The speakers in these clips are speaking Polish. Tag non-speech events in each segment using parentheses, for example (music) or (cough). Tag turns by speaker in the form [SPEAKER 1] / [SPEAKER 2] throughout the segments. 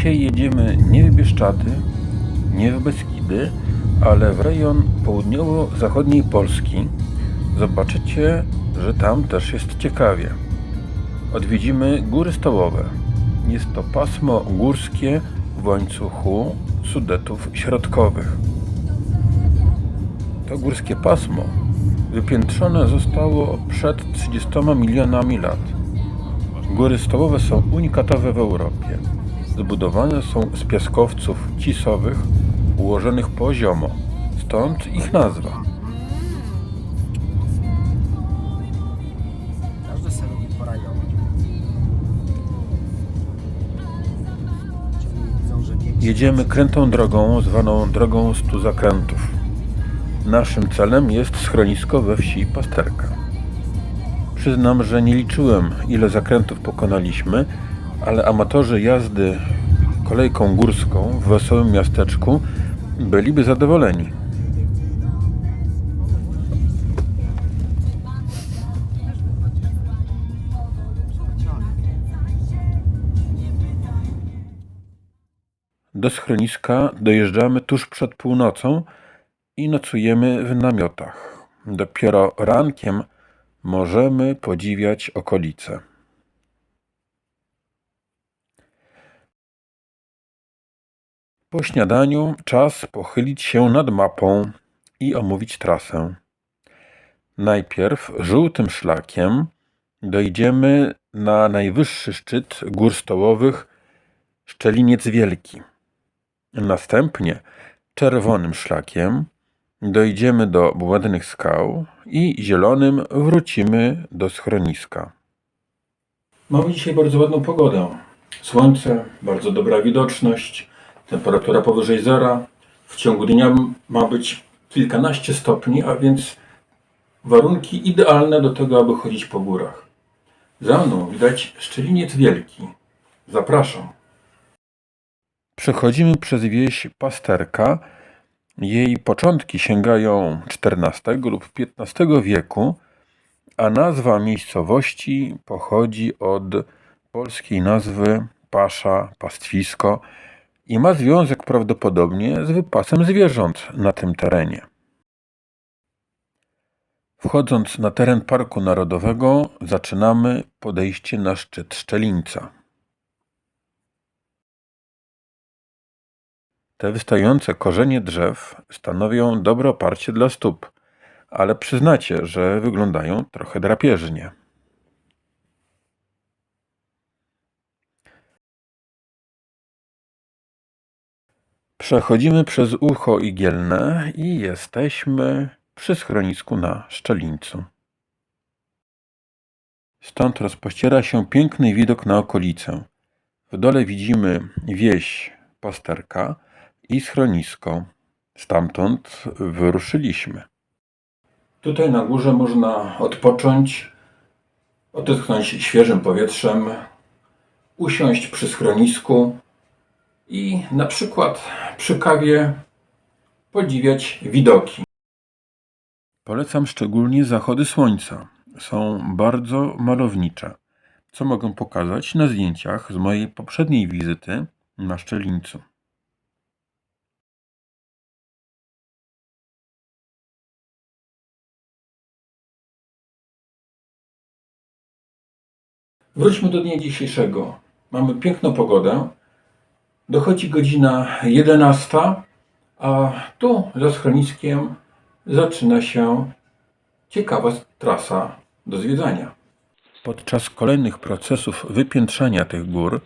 [SPEAKER 1] Dzisiaj jedziemy nie w Bieszczady, nie w Beskidy, ale w rejon południowo-zachodniej Polski. Zobaczycie, że tam też jest ciekawie. Odwiedzimy Góry Stołowe. Jest to pasmo górskie w łańcuchu Sudetów Środkowych. To górskie pasmo wypiętrzone zostało przed 30 milionami lat. Góry stołowe są unikatowe w Europie. Zbudowane są z piaskowców cisowych ułożonych poziomo, stąd ich nazwa. Jedziemy krętą drogą zwaną drogą stu zakrętów. Naszym celem jest schronisko we wsi Pasterka. Przyznam, że nie liczyłem ile zakrętów pokonaliśmy, ale amatorzy jazdy kolejką górską w wesołym miasteczku byliby zadowoleni. Do schroniska dojeżdżamy tuż przed północą i nocujemy w namiotach. Dopiero rankiem możemy podziwiać okolice. Po śniadaniu czas pochylić się nad mapą i omówić trasę. Najpierw żółtym szlakiem dojdziemy na najwyższy szczyt gór stołowych Szczeliniec Wielki. Następnie czerwonym szlakiem dojdziemy do błędnych skał i zielonym wrócimy do schroniska. Mamy dzisiaj bardzo ładną pogodę. Słońce, bardzo dobra widoczność, temperatura powyżej zera. W ciągu dnia ma być kilkanaście stopni, a więc warunki idealne do tego, aby chodzić po górach. Za mną widać Szczeliniec Wielki. Zapraszam. Przechodzimy przez wieś Pasterka. Jej początki sięgają XIV lub XV wieku, a nazwa miejscowości pochodzi od polskiej nazwy pasza, pastwisko i ma związek prawdopodobnie z wypasem zwierząt na tym terenie. Wchodząc na teren Parku Narodowego, zaczynamy podejście na szczyt Szczelińca. Te wystające korzenie drzew stanowią dobre oparcie dla stóp, ale przyznacie, że wyglądają trochę drapieżnie. Przechodzimy przez ucho igielne i jesteśmy przy schronisku na Szczelińcu. Stąd rozpościera się piękny widok na okolicę. W dole widzimy wieś Pasterka i schronisko. Stamtąd wyruszyliśmy. Tutaj na górze można odpocząć, odetchnąć świeżym powietrzem, usiąść przy schronisku i na przykład przy kawie podziwiać widoki. Polecam szczególnie zachody słońca. Są bardzo malownicze, co mogę pokazać na zdjęciach z mojej poprzedniej wizyty na Szczelińcu. Wróćmy do dnia dzisiejszego. Mamy piękną pogodę. Dochodzi godzina 11, a tu za schroniskiem zaczyna się ciekawa trasa do zwiedzania. Podczas kolejnych procesów wypiętrzania tych gór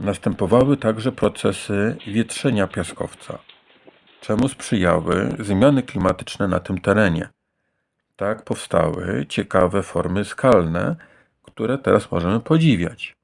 [SPEAKER 1] następowały także procesy wietrzenia piaskowca, czemu sprzyjały zmiany klimatyczne na tym terenie. Tak powstały ciekawe formy skalne, które teraz możemy podziwiać.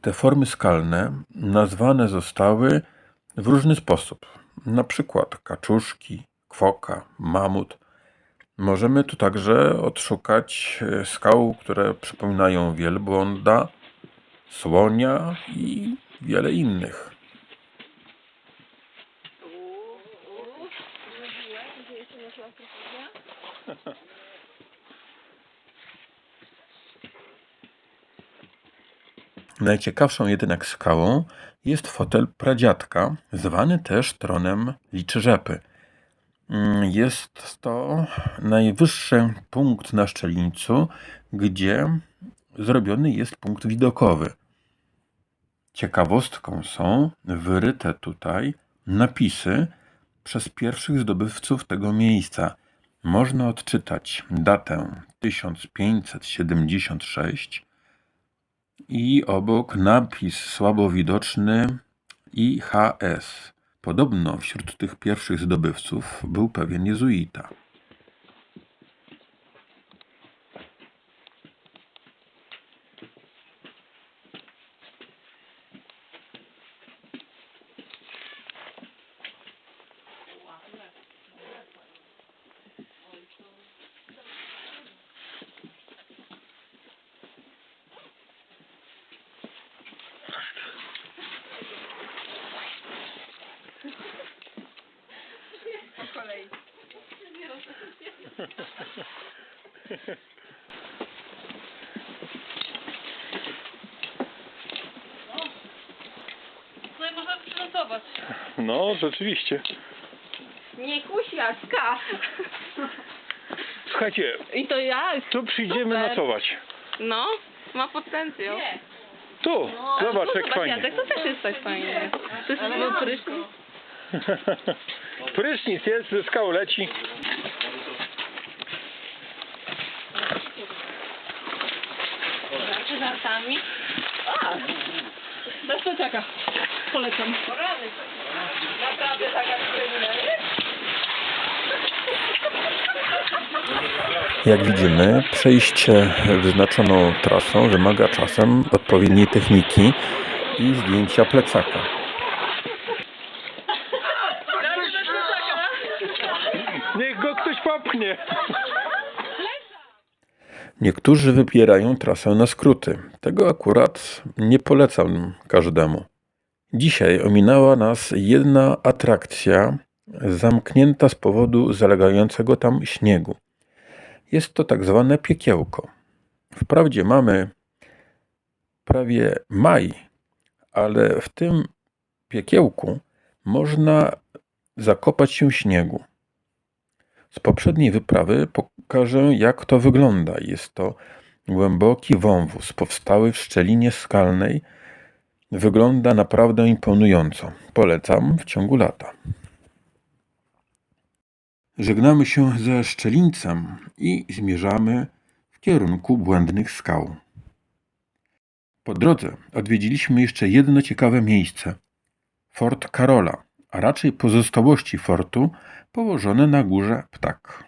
[SPEAKER 1] Te formy skalne nazwane zostały w różny sposób, na przykład kaczuszki, kwoka, mamut. Możemy tu także odszukać e, skał, które przypominają wielbłąda, słonia i wiele innych. Najciekawszą jednak skałą jest fotel pradziadka, zwany też tronem Liczyrzepy. Mm, Jest to najwyższy punkt na Szczelińcu, gdzie zrobiony jest punkt widokowy. Ciekawostką są wyryte tutaj napisy przez pierwszych zdobywców tego miejsca. Można odczytać datę 1576 i obok napis słabo widoczny IHS. Podobno wśród tych pierwszych zdobywców był pewien jezuita.
[SPEAKER 2] No i przynocować.
[SPEAKER 3] No, rzeczywiście.
[SPEAKER 2] Nie kusiaczka.
[SPEAKER 3] Słuchajcie,
[SPEAKER 2] I to ja?
[SPEAKER 3] tu przyjdziemy
[SPEAKER 2] Super.
[SPEAKER 3] nocować.
[SPEAKER 2] No, ma potencjał. Nie.
[SPEAKER 3] Tu, zobacz jak fajnie.
[SPEAKER 2] Jacek, to też jest tak fajnie. To jest chyba prysznic. (laughs)
[SPEAKER 3] Prysznic jest, ze skał leci.
[SPEAKER 2] Z żartami. A! Bez to czeka. Polecam. Naprawdę taka
[SPEAKER 1] Jak widzimy, przejście wyznaczoną trasą wymaga czasem odpowiedniej techniki i zdjęcia plecaka.
[SPEAKER 3] Niech go ktoś popchnie.
[SPEAKER 1] Niektórzy wybierają trasę na skróty. Tego akurat nie polecam każdemu. Dzisiaj ominęła nas jedna atrakcja zamknięta z powodu zalegającego tam śniegu. Jest to tak zwane piekiełko. Wprawdzie mamy prawie maj, ale w tym piekiełku można zakopać się śniegu. Z poprzedniej wyprawy pokażę, jak to wygląda. Jest to głęboki wąwóz powstały w szczelinie skalnej. Wygląda naprawdę imponująco. Polecam w ciągu lata. Żegnamy się ze szczelińcem i zmierzamy w kierunku błędnych skał. Po drodze odwiedziliśmy jeszcze jedno ciekawe miejsce Fort Karola, a raczej pozostałości fortu położone na górze Ptak.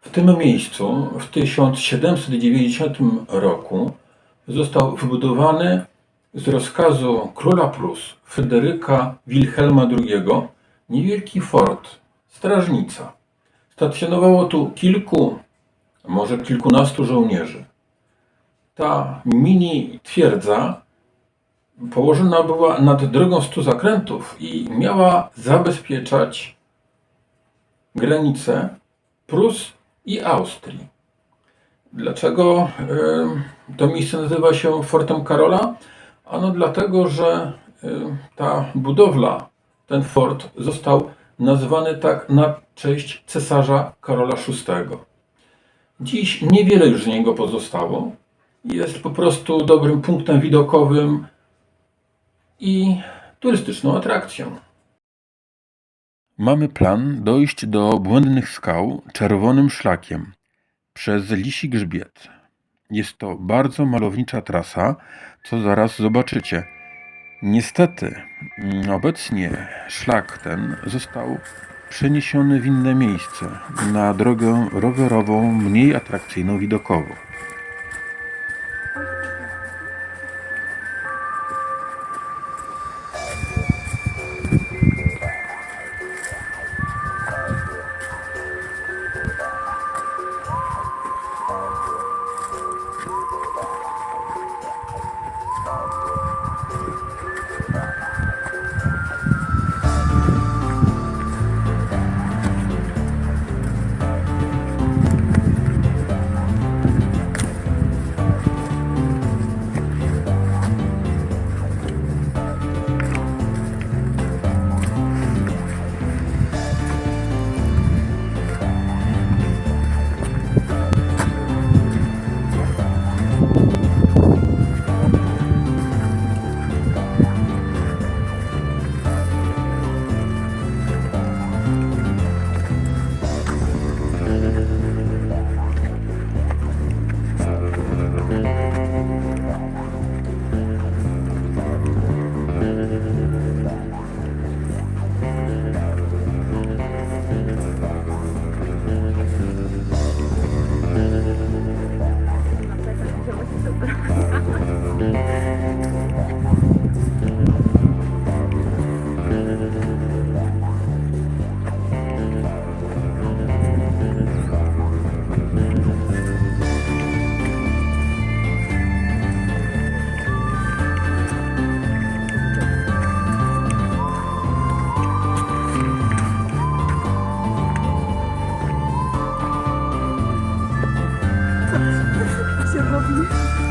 [SPEAKER 1] W tym miejscu w 1790 roku został wybudowany z rozkazu króla Prus Fryderyka Wilhelma II niewielki fort, strażnica. Stacjonowało tu kilku, może kilkunastu żołnierzy. Ta mini twierdza położona była nad drogą stu zakrętów i miała zabezpieczać granice Prus i Austrii. Dlaczego y, to miejsce nazywa się Fortem Karola? Ano dlatego, że y, ta budowla, ten fort został nazwany tak na cześć cesarza Karola VI. Dziś niewiele już z niego pozostało. Jest po prostu dobrym punktem widokowym i turystyczną atrakcją. Mamy plan dojść do błędnych skał czerwonym szlakiem przez Lisi Grzbiet. Jest to bardzo malownicza trasa, co zaraz zobaczycie. Niestety, mm, obecnie szlak ten został przeniesiony w inne miejsce, na drogę rowerową, mniej atrakcyjną widokowo. Do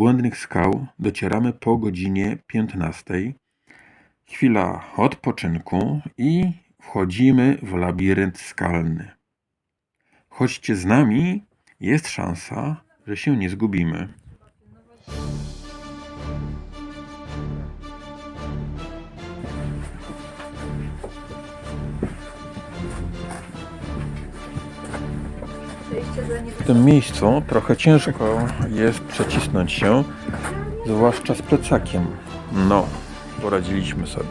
[SPEAKER 1] błędnych skał docieramy po godzinie 15. Chwila odpoczynku i wchodzimy w labirynt skalny. Chodźcie z nami, jest szansa, że się nie zgubimy. Tym miejscu trochę ciężko jest przecisnąć się, zwłaszcza z plecakiem. No, poradziliśmy sobie.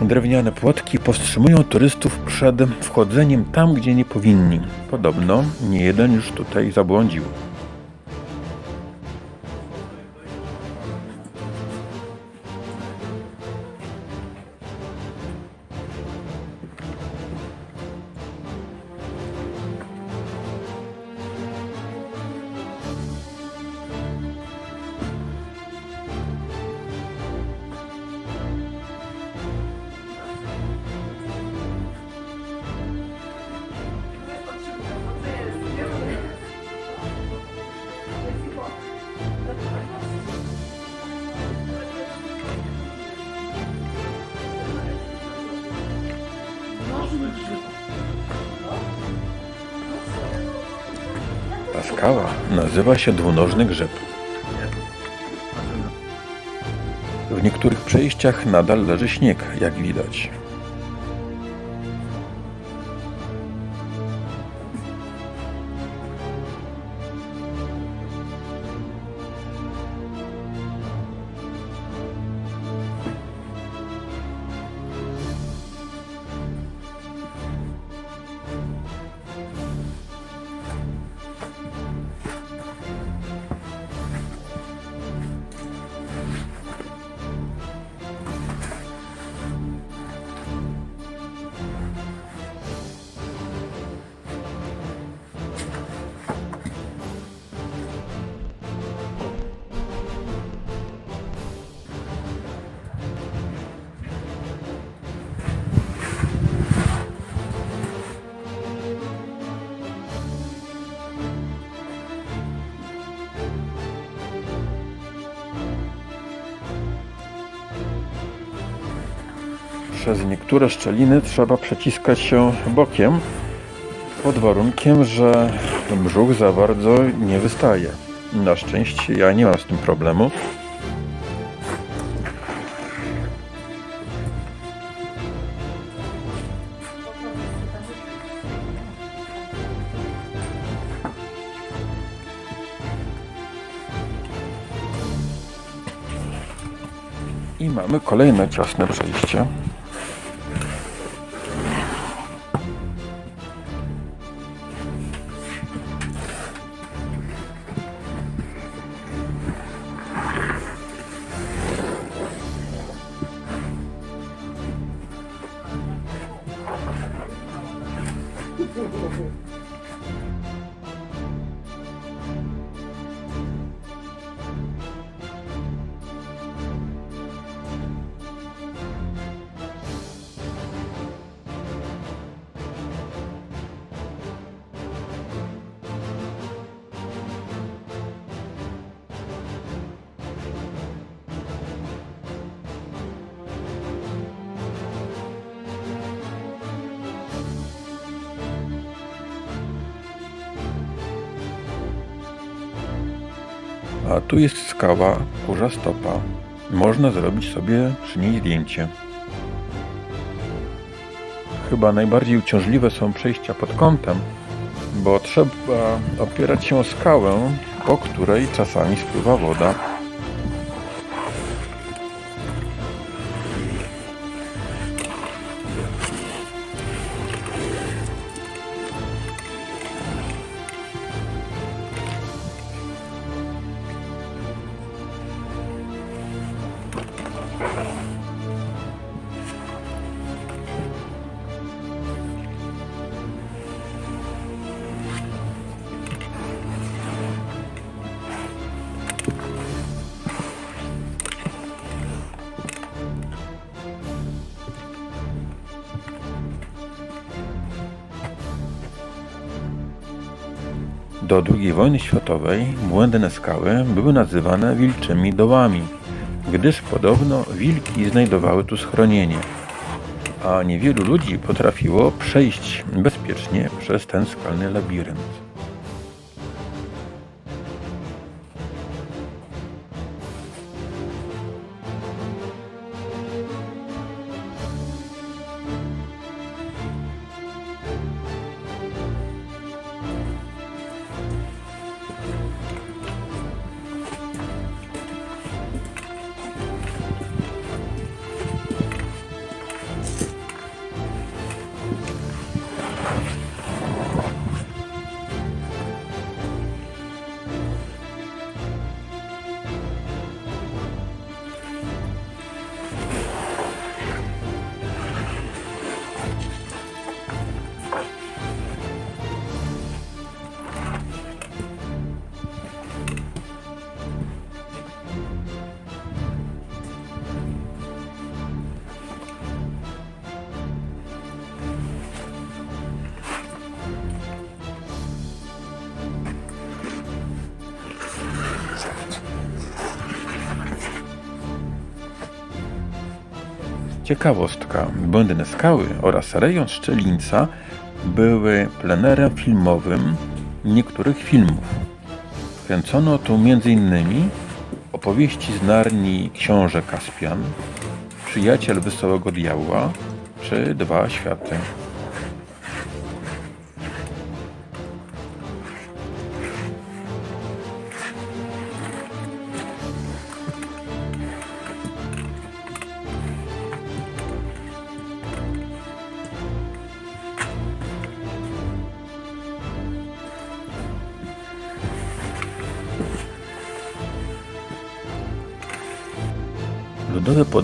[SPEAKER 1] Drewniane płotki powstrzymują turystów przed wchodzeniem tam, gdzie nie powinni. Podobno nie jeden już tutaj zabłądził. Ta skała nazywa się dwunożny grzyb. W niektórych przejściach nadal leży śnieg, jak widać. Przez niektóre szczeliny trzeba przeciskać się bokiem, pod warunkiem, że brzuch za bardzo nie wystaje. Na szczęście ja nie mam z tym problemu. I mamy kolejne ciasne przejście. A tu jest skała Kurza Stopa. Można zrobić sobie przy niej zdjęcie. Chyba najbardziej uciążliwe są przejścia pod kątem, bo trzeba opierać się o skałę, po której czasami spływa woda. Do II wojny światowej błędne skały były nazywane wilczymi dołami, gdyż podobno wilki znajdowały tu schronienie, a niewielu ludzi potrafiło przejść bezpiecznie przez ten skalny labirynt. Ciekawostka, błędne skały oraz rejon Szczelinca były plenerem filmowym niektórych filmów. Kręcono tu m.in. opowieści z Narni Książę Kaspian, Przyjaciel Wesołego Diabła czy Dwa Światy.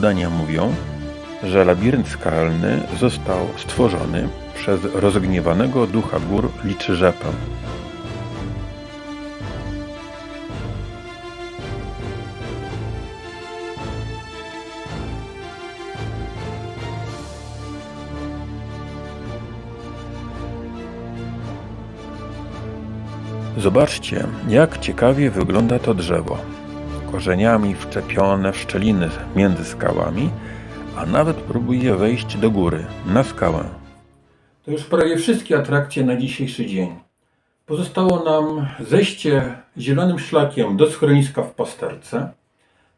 [SPEAKER 1] Podania mówią, że labirynt skalny został stworzony przez rozgniewanego ducha gór Liczyrzepę. Zobaczcie, jak ciekawie wygląda to drzewo. Korzeniami wczepione w szczeliny między skałami, a nawet próbuje wejść do góry, na skałę. To już prawie wszystkie atrakcje na dzisiejszy dzień. Pozostało nam zejście zielonym szlakiem do schroniska w Pasterce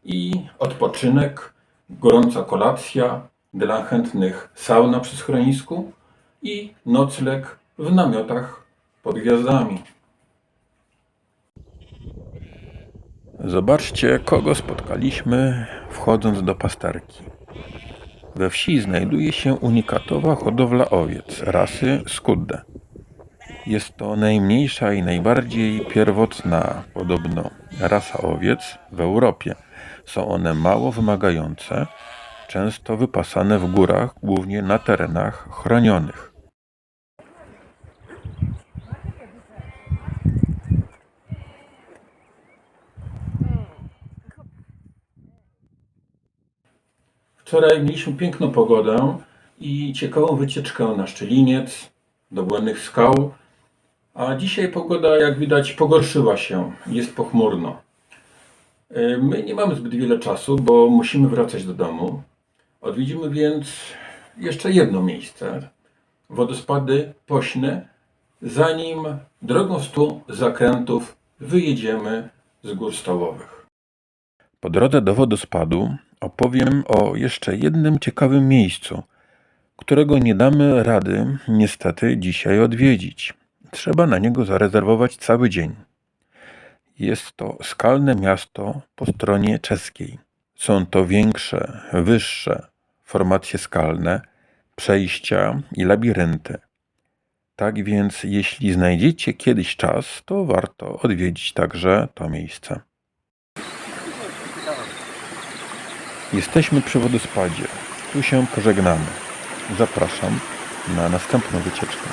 [SPEAKER 1] i odpoczynek, gorąca kolacja, dla chętnych sauna przy schronisku i nocleg w namiotach pod gwiazdami. Zobaczcie, kogo spotkaliśmy wchodząc do pasterki. We wsi znajduje się unikatowa hodowla owiec rasy Skudde. Jest to najmniejsza i najbardziej pierwotna, podobno, rasa owiec w Europie. Są one mało wymagające, często wypasane w górach, głównie na terenach chronionych. Wczoraj mieliśmy piękną pogodę i ciekawą wycieczkę na Szczeliniec, do Błędnych Skał, a dzisiaj pogoda, jak widać, pogorszyła się. Jest pochmurno. Y, My nie mamy zbyt wiele czasu, bo musimy wracać do domu. Odwiedzimy więc jeszcze jedno miejsce. Wodospady Pośne, zanim drogą stu zakrętów wyjedziemy z gór stołowych. Po drodze do wodospadu opowiem o jeszcze jednym ciekawym miejscu, którego nie damy rady niestety dzisiaj odwiedzić. Trzeba na niego zarezerwować cały dzień. Jest to skalne miasto po stronie czeskiej. Są to większe, wyższe formacje skalne, przejścia i labirynty. Tak więc, jeśli znajdziecie kiedyś czas, to warto odwiedzić także to miejsce. Jesteśmy przy wodospadzie. Tu się pożegnamy. Zapraszam na następną wycieczkę.